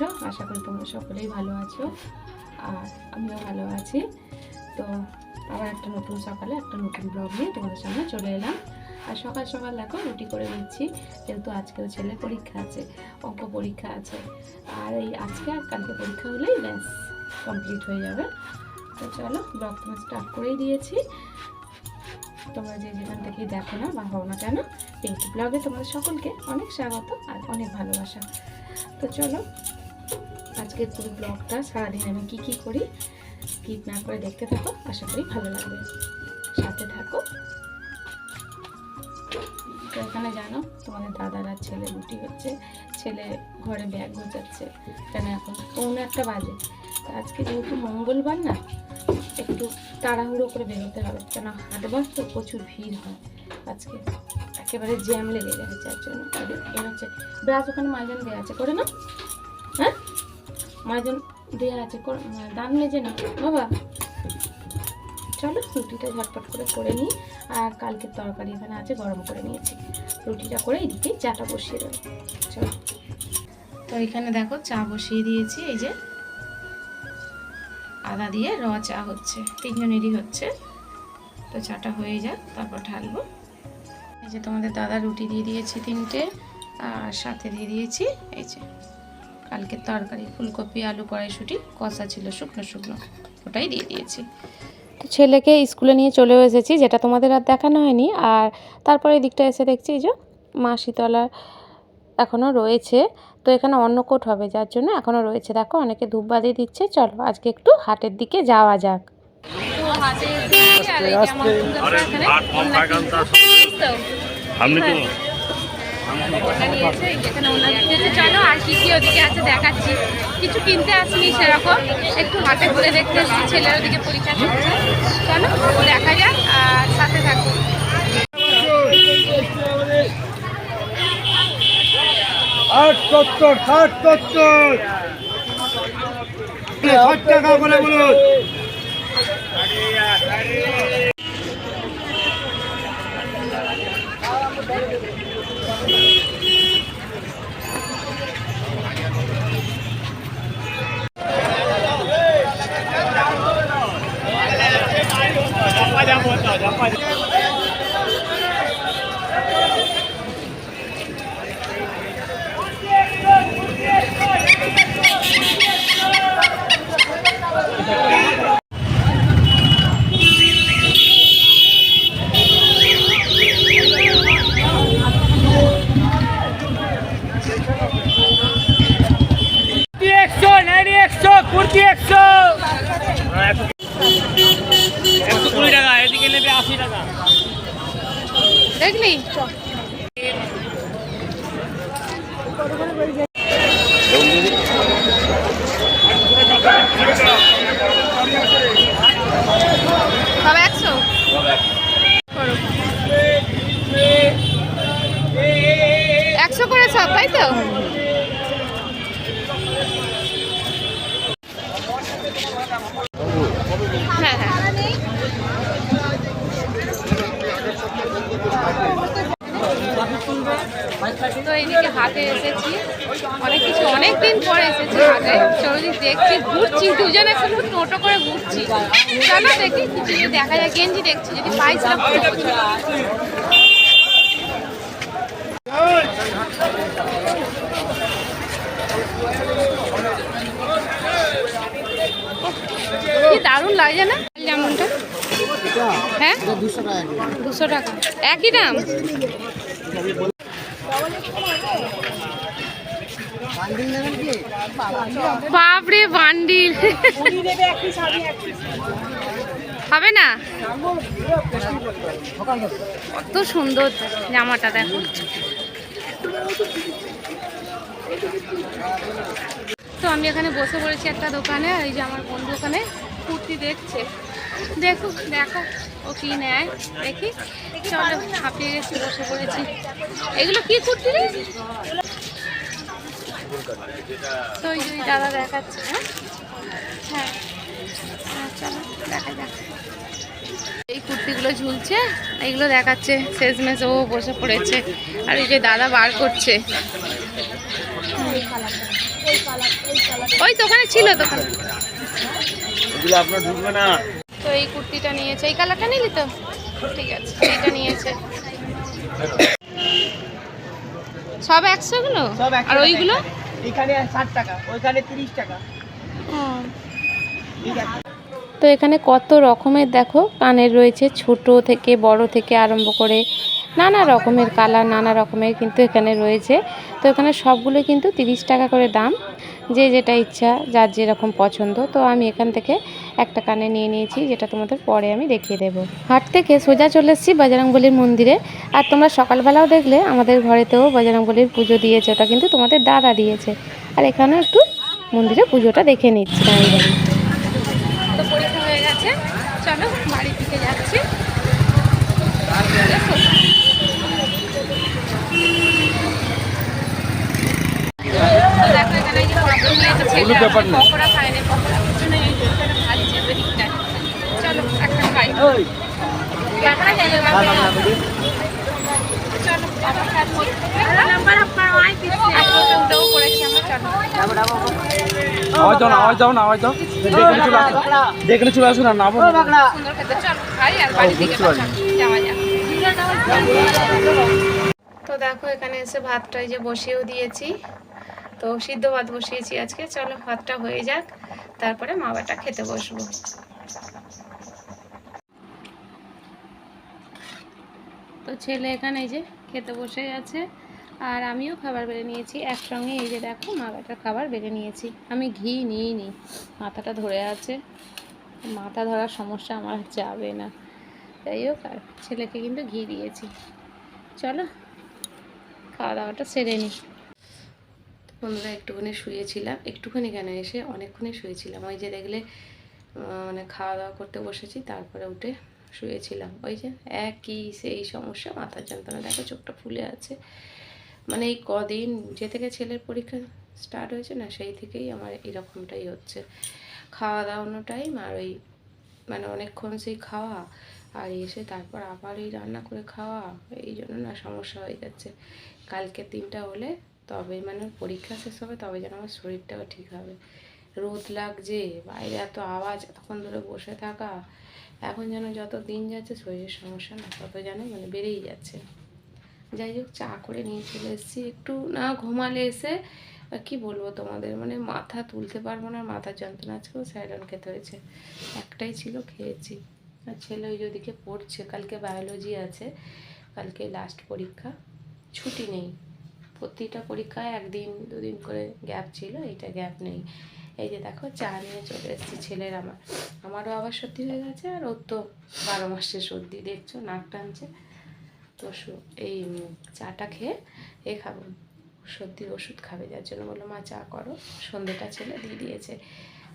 আছো? আশা করি তোমরা সকলেই ভালো আছো। আর আমিও ভালো আছি। তো আবার একটা নতুন সকালে একটা নতুন ব্লগ নিয়ে তোমাদের সামনে চলে এলাম। আর সকাল সকাল দেখো, রুটি করে নিচ্ছি যেহেতু আজকেও ছেলে পরীক্ষা আছে, অঙ্ক পরীক্ষা আছে। আর এই আজকে আর কালকে পরীক্ষা হলেই ব্যাস কমপ্লিট হয়ে যাবে। তো চলো ব্লগ তোমার স্টার্ট করেই দিয়েছি। তোমরা যে যেখান থেকেই দেখো না, বা হও না কেন পিঙ্কি ব্লগে তোমাদের সকলকে অনেক স্বাগত আর অনেক ভালোবাসা। তো চলো আজকের পুরো ব্লগটা সারাদিন আমি কি কি করি স্কিপ না করে দেখতে থাকো, আশা করি ভালো লাগবে। সাথে থাকো। তো এখানে জানো, তোমাদের দাদারা ছেলে রুটি হচ্ছে, ছেলে ঘরে ব্যাগ গোছাচ্ছে, কেন এখন? পৌনে একটা বাজে। আজকে যেহেতু মঙ্গলবার না, একটু তাড়াহুড়ো করে বেরোতে হবে, কেন হাটবার তো প্রচুর ভিড় হয়। আজকে একেবারে জ্যাম লেগে যাবে যার জন্য এর হচ্ছে ব্রাশ ওখানে মাইজন দেওয়া আছে, করে না মাইজন দেওয়া আছে দান মেজে না। বাবা, চলো রুটিটা ঝটপট করে করে নিই। আর কালকের তরকারি এখানে আছে, গরম করে নিয়েছি। রুটিটা করে এদিকে চাটা বসিয়ে দেবো। চলো। তো এখানে দেখো চা বসিয়ে দিয়েছি, এই যে আদা দিয়ে র চা হচ্ছে। তিনজনেরই হচ্ছে। তো চাটা হয়ে যাক, তারপর ঢালবো। এই যে তোমাদের দাদা রুটি দিয়ে দিয়েছি তিনটে, আর সাথে দিয়ে দিয়েছি, এই যে। কালকের তরকারি ফুলকপি আলু কড়াইশুটি কষা ছিল শুকনো শুকনো ওটাই দিয়ে দিয়েছি। তো ছেলেকে স্কুলে নিয়ে চলেও এসেছি যেটা তোমাদের আর দেখানো হয়নি। আর তারপরে দিকটা এসে দেখছি এই যে মা শীতলা এখনও রয়েছে। তো এখানে অন্নকোট হবে যার জন্য এখনও রয়েছে। দেখো অনেকে ধূপ ধূপবাদি দিচ্ছে। চলো আজকে একটু হাটের দিকে যাওয়া যাক। সামনে তো। চলো, আর কি ওদিকে আছে দেখাচ্ছি। কিছু কিনতে আসিনি সেরকম। একটু হাতে ঘুরে দেখতে এসেছি, ছেলের ওদিকে পরীক্ষা চলছে। চলো দেখা যাক, আর সাথে থাকো। ষাট সত্তর ষাট সত্তর। ষাট টাকা করে বলুন। কুর্তি একশো। একশো কুড়ি টাকা এদিকে নেবে আশি টাকা। দেখলি সব একশো করো। একশো করে সব তাই তো হ্যাঁ হ্যাঁ তো এইদিকে হাটে এসেছি অনেক কিছু অনেক দিন পরে এসেছি হাটে চলো দেখছি, ঘুরছি, দুজনে শুধু টোটো করে ঘুরছি। চলো দেখি, কিছু যদি দেখা যায়, গেঞ্জি দেখছি, যদি পাই সেটা দারুণ লাগে না? যেমনটা হ্যাঁ? দুশো টাকা। একই দাম? বাপরে বান্ডিল হবে না? কত সুন্দর জামাটা, দেখো। তো আমি এখানে বসে পড়েছি একটা দোকানে এই যে আমার বন্ধু ওখানে কুর্তি দেখছে। দেখো দেখো, ও কি নেয়? দেখি। চলো, হাঁপিয়ে গেছি, বসে পড়েছি। এগুলো কি কুর্তি রে? তো ওই যে দাদা দেখাচ্ছে হ্যাঁ? হ্যাঁ। হ্যাঁ চলো দেখা যাক। এই কুর্তিগুলো ঝুলছে এইগুলো দেখাচ্ছে শেষমেশ ও বসে পড়েছে। আর এই যে দাদা বার করছে। ওই তো ওখানে ছিল দোকানে এগুলো আপনার ঢুকবে না। তো এই কুর্তিটা নিয়েছে। এই কালারটা নিলি তো? ঠিক আছে এইটা নিয়েছে। সব একশো গুলো আর ওইগুলো? এখানে ষাট টাকা ওইখানে তিরিশ টাকা। ঠিক আছে। তো এখানে কত রকমের দেখো কানের রয়েছে ছোট থেকে বড় থেকে আরম্ভ করে নানা রকমের কালার নানা রকমের কিন্তু এখানে রয়েছে। তো এখানে সবগুলো কিন্তু তিরিশ টাকা করে দাম যে যেটা ইচ্ছা যার যেরকম পছন্দ। তো আমি এখান থেকে একটা কানে নিয়ে নিয়েছি যেটা তোমাদের পরে আমি দেখিয়ে দেব। হাট থেকে সোজা চলে এসেছি বজরংবলির মন্দিরে। আর তোমরা সকালবেলাও দেখলে আমাদের ঘরেতেও বজরংবলির পুজো দিয়েছে ওটা কিন্তু তোমাদের দাদা দিয়েছে। আর এখানেও একটু মন্দিরে পুজোটা দেখে নিচ্ছি দাঁড়িয়ে দাঁড়িয়ে তো পরীক্ষা হয়ে গেছে। চলো বাড়ির দিকে যাচ্ছি। দেখো। এখানে পকোড়া খায়নি পকোড়ার চলো খাই বাবা। চলো আসুন না তো দেখো, এখানে এসে ভাতটা যে বসিয়েও দিয়েছি তো সিদ্ধ ভাত বসিয়েছি আজকে চলো, ভাতটা হয়ে যাক তারপরে মা বাটা খেতে বসবো। তো ছেলে এখানে যে খেতে বসে গেছে, আর আমিও খাবার বেড়ে নিয়েছি। একসঙ্গে এই যে দেখো মা বাটার খাবার বেড়ে নিয়েছি। আমি ঘি নিইনি, মাথাটা ধরে আছে। মাথা ধরার সমস্যা আমার যাবে না। যাই হোক, আর ছেলেকে কিন্তু ঘি দিয়েছি। চলো, খাওয়া দাওয়াটা সেরে নিই বন্ধুরা একটুখানি শুয়েছিলাম। একটুখানি কেন? এসে অনেকক্ষণই শুয়েছিলাম। ওই যে দেখলে মানে খাওয়া দাওয়া করতে বসেছি, তারপরে উঠে শুয়েছিলাম। ওই যে একই সেই সমস্যা মাথার যন্ত্রণা। দেখো, চোখটা ফুলে আছে। মানে এই কদিন যে থেকে ছেলের পরীক্ষা স্টার্ট হয়েছে না, সেই থেকেই আমার এরকমটাই হচ্ছে। খাওয়া দাওয়ানো টাইম আর ওই মানে অনেকক্ষণ সেই খাওয়া, আর এসে তারপর আবার এই রান্না করে খাওয়া, এই জন্য না সমস্যা হয়ে যাচ্ছে। কালকে দিনটা হলে তবে মানে পরীক্ষা শেষ হবে তবে যেন আমার শরীরটাও ঠিক হবে। রোদ লাগছে, বাইরে এত আওয়াজ, এতক্ষণ ধরে বসে থাকা। এখন যেন যত দিন যাচ্ছে শরীরের সমস্যা না, তত যেন মানে বেড়েই যাচ্ছে। যাই হোক, চা করে নিয়ে চলে এসেছি। একটু না ঘুমালে এসে কি বলব তোমাদের? মানে মাথা তুলতে পারব না, মাথার যন্ত্রণা আজকেও স্যারন খেতে হয়েছে। একটাই ছিল, খেয়েছি। আর ছেলে ওই ওদিকে পড়ছে, কালকে বায়োলজি আছে, কালকে লাস্ট পরীক্ষা। ছুটি নেই। প্রতিটা পরীক্ষায় একদিন, দুদিন করে গ্যাপ ছিল, এইটা গ্যাপ নেই। এই যে দেখো, চা নিয়ে চলে এসেছি ছেলের আমার। আমারও আবার সর্দি হয়ে গেছে, আর ওর তো বারো মাসের সর্দি, দেখছ, নাক টানছে। তো এই চাটা খেয়ে এ খাব। সর্দির ওষুধ খাবে, যার জন্য বলল, মা, চা করো। সন্ধ্যেটা ছেলে দিয়ে দিয়েছে।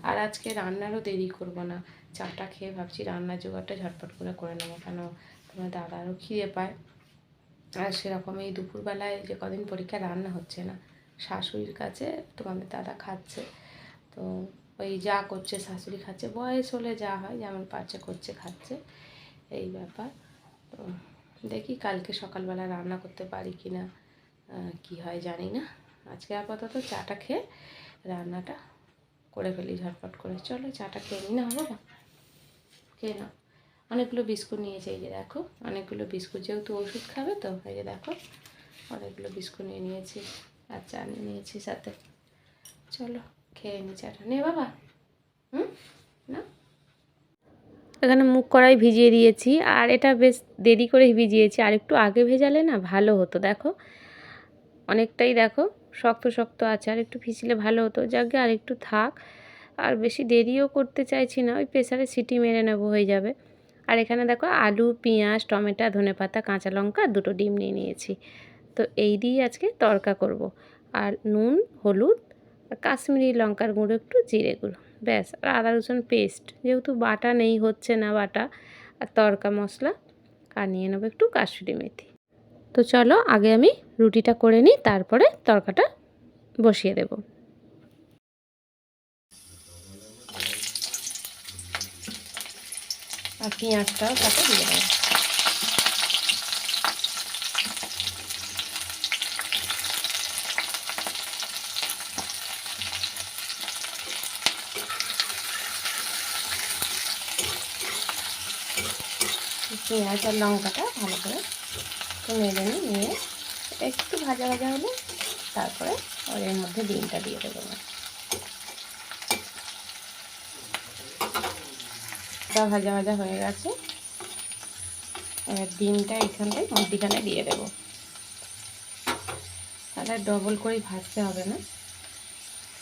আর আজকে রান্নারও দেরি করব না। চাটা খেয়ে ভাবছি রান্নার জোগাড়টা ঝটপট করে করে নেব, কেন? তোমার দাদারও খিদে পায়। আর সেরকম এই দুপুরবেলায় যে কদিন পরীক্ষা রান্না হচ্ছে না, শাশুড়ির কাছে তোমাদের দাদা খাচ্ছে। তো ওই যা করছে শাশুড়ি খাচ্ছে, বয়স হলে যা হয়, যেমন পাচ্ছে করছে, খাচ্ছে, এই ব্যাপার। তো দেখি কালকে সকালবেলা রান্না করতে পারি কি না কি হয় জানি না। আজকে আপাতত চাটা খেয়ে রান্নাটা করে ফেলি, ঝটপট করে। চলো চাটা খেয়ে নিই না বাবা খেয়ে নাও। অনেকগুলো বিস্কুট নিয়েছে এই যে দেখো, অনেকগুলো বিস্কুট যেহেতু ওষুধ খাবে তো, এই যে দেখো, অনেকগুলো বিস্কুট নিয়ে নিয়েছি আর চা নিয়ে নিয়েছি সাথে। চলো, খেয়ে নি চাটা। নে বাবা। হুম? না? এখানে মুখ কড়াই ভিজিয়ে দিয়েছি আর এটা বেশ দেরি করে ভিজিয়েছি, আর একটু আগে ভেজালে না ভালো হতো, দেখো। অনেকটাই দেখো, শক্ত শক্ত আছে, আর একটু ভিজলে ভালো হতো। যাকে আর একটু থাক, আর বেশি দেরিও করতে চাইছি না, ওই প্রেসারে সিটি মেরে নেব, হয়ে যাবে। আর এখানে দেখো আলু, পেঁয়াজ, টমেটো, ধনেপাতা, কাঁচা লঙ্কা দুটো ডিম নিয়ে নিয়েছি। তো এই দিয়ে আজকে তরকা করব। আর নুন, হলুদ কাশ্মীরি লঙ্কার গুঁড়ো, একটু জিরে গুঁড়ো। ব্যাস, আর আদা, রসুন পেস্ট। যেহেতু বাটা নেই, হচ্ছে না বাটা, আর তরকা মশলা। আর নিয়ে নেব একটু কাসুরি মেথি। তো চলো আগে আমি রুটিটা করে নিই, তারপরে তরকাটা বসিয়ে দেব। আর পেঁয়াজটাও তাতে দিয়ে দেবো। পেঁয়াজ আর লঙ্কাটা ভালো করে মেরে নিয়ে একটু ভাজা ভাজা হলে তারপরে ওর মধ্যে ডিমটা দিয়ে দেবো। না ভাজা ভাজা হয়ে গেছে। এবার ডিমটা এখানটায় মধ্যিখানে দিয়ে দেব। তাহলে ডবল করে ভাজতে হবে না।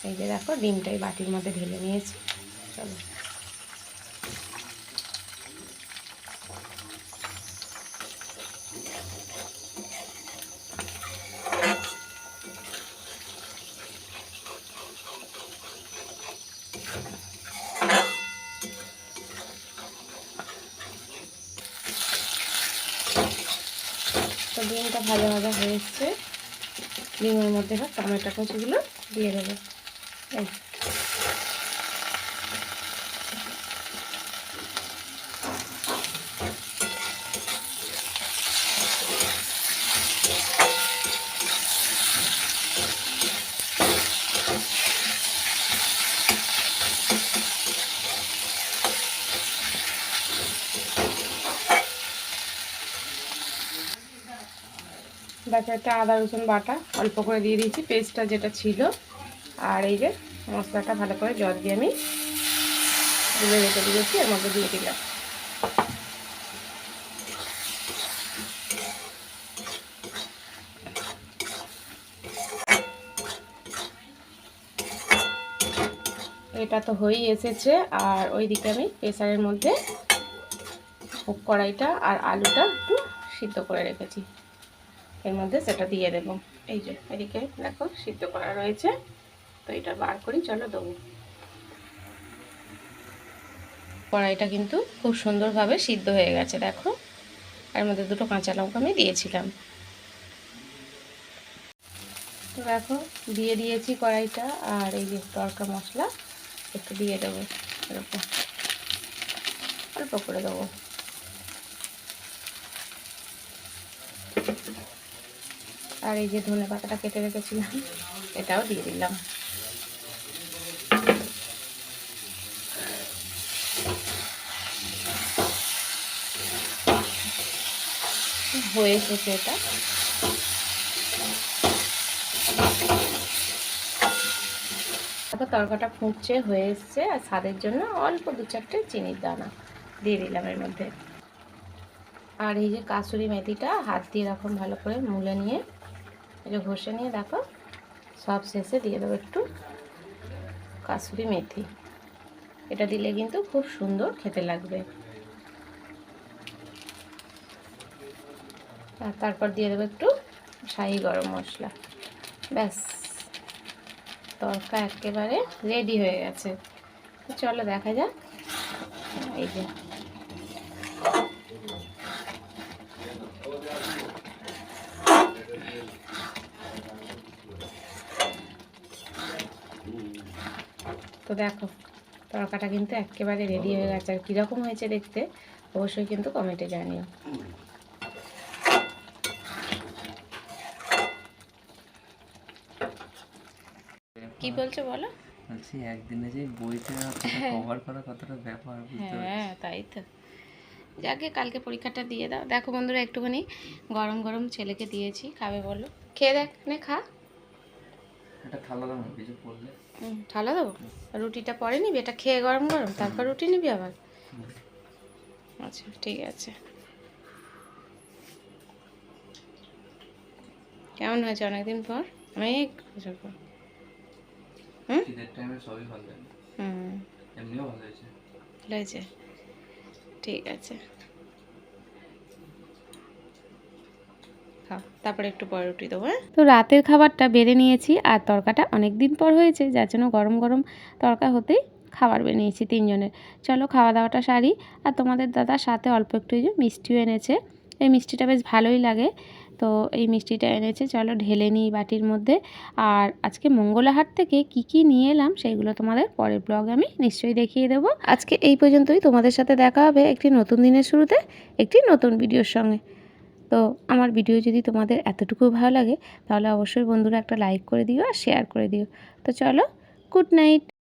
এই যে দেখো, ডিমটাই বাটির মধ্যে ঢেলে নিয়েছি। চলো তো ডিমটা ভাজা ভাজা হয়ে এসছে। ডিমের মধ্যে সব টমেটো কুচিগুলো দিয়ে দেবো। এই। দেখো একটা আদা, রসুন বাটা অল্প করে দিয়ে দিয়েছি পেস্টটা যেটা ছিল। আর এই যে মশলাটা ভালো করে জল দিয়ে আমি গুলে রেখে দিয়েছি, এর মধ্যে দিয়ে দিলাম। এটা তো হয়েই এসেছে, আর ওই দিকে আমি প্রেসারের মধ্যে কড়াইটা আর আলুটা একটু সিদ্ধ করে রেখেছি। এর মধ্যে সেটা দিয়ে দেবো। এই যে, এদিকে দেখো, সিদ্ধ করা রয়েছে। তো এটা বার করি, চলো দেবো। কড়াইটা কিন্তু খুব সুন্দরভাবে সিদ্ধ হয়ে গেছে, দেখো। এর মধ্যে দুটো কাঁচা লঙ্কা আমি দিয়েছিলাম। তো দেখো, দিয়ে দিয়েছি কড়াইটা, আর এই যে তরকা মশলা, একটু দিয়ে দেবো, এরকম। অল্প করে দেবো। আর এই যে ধনে পাতাটা কেটে রেখেছিলাম, এটাও দিয়ে দিলাম। হয়ে এসেছে এটা। তারপর তরকাটা ফুটছে, হয়ে এসছে, আর স্বাদের জন্য অল্প দু চারটে চিনির দানা দিয়ে দিলাম এর মধ্যে। আর এই যে কাসুরি মেথিটা হাত দিয়ে এরকম ভালো করে, মুলে নিয়ে। যে ঘষে নিয়ে দেখো, সব শেষে দিয়ে দেবো একটু কাসুরি মেথি। এটা দিলে কিন্তু খুব সুন্দর খেতে লাগবে। আর তারপর দিয়ে দেবো একটু শাহি গরম মশলা। ব্যাস, তরকা একেবারে রেডি হয়ে গেছে। চলো দেখা যাক। এই যে দেখো তরকাটা কিন্তু একেবারে রেডি হয়ে গেছে। আর কীরকম হয়েছে দেখতে অবশ্যই কিন্তু কমেন্টে জানিও। কি বলছো বলো? বলছি একদিনে যে বইটা কভার করা কতটা ব্যাপার হ্যাঁ তাই তো। যাকে কালকে পরীক্ষাটা দিয়ে দাও। দেখো বন্ধুরা একটুখানি গরম গরম ছেলেকে দিয়েছি। খাবে বলো। খেয়ে দেখ নে খা। একটা থালা দাও না কিছু পড়লে। হুম ঠালা দেবো? রুটিটা পরে নিবি এটা খেয়ে গরম গরম তারপর রুটি নিবি আবার? আচ্ছা ঠিক আছে। কেমন হয়েছে অনেকদিন পর? অনেক বছর পর হুম? ঠিক টাইমে সবই ভালো লাগে হুম এমনিও ভালো হয়েছে ভালো হয়েছে ঠিক আছে তারপরে একটু পরে রুটি দেবো হ্যাঁ? তো রাতের খাবারটা বেড়ে নিয়েছি আর তরকাটা অনেক দিন পর হয়েছে, যার জন্য গরম গরম তরকা হতেই খাবার বানিয়েছি তিনজনের। চলো খাওয়া দাওয়াটা সারি। আর তোমাদের দাদা সাথে অল্প একটু যে মিষ্টিও এনেছে। এই মিষ্টিটা বেশ ভালোই লাগে। তো এই মিষ্টিটা এনেছে, চলো ঢেলে নিই বাটির মধ্যে। আর আজকে মঙ্গলাহাট থেকে কি কি নিয়ে এলাম সেইগুলো তোমাদের পরের ব্লগে আমি নিশ্চয়ই দেখিয়ে দেবো। আজকে এই পর্যন্তই। তোমাদের সাথে দেখা হবে একটি নতুন দিনের শুরুতে, একটি নতুন ভিডিওর সঙ্গে। তো আমার ভিডিও যদি তোমাদের এতটুকু ভালো লাগে, তাহলে অবশ্যই বন্ধুরা একটা লাইক করে দিও আর শেয়ার করে দিও। তো চলো গুড নাইট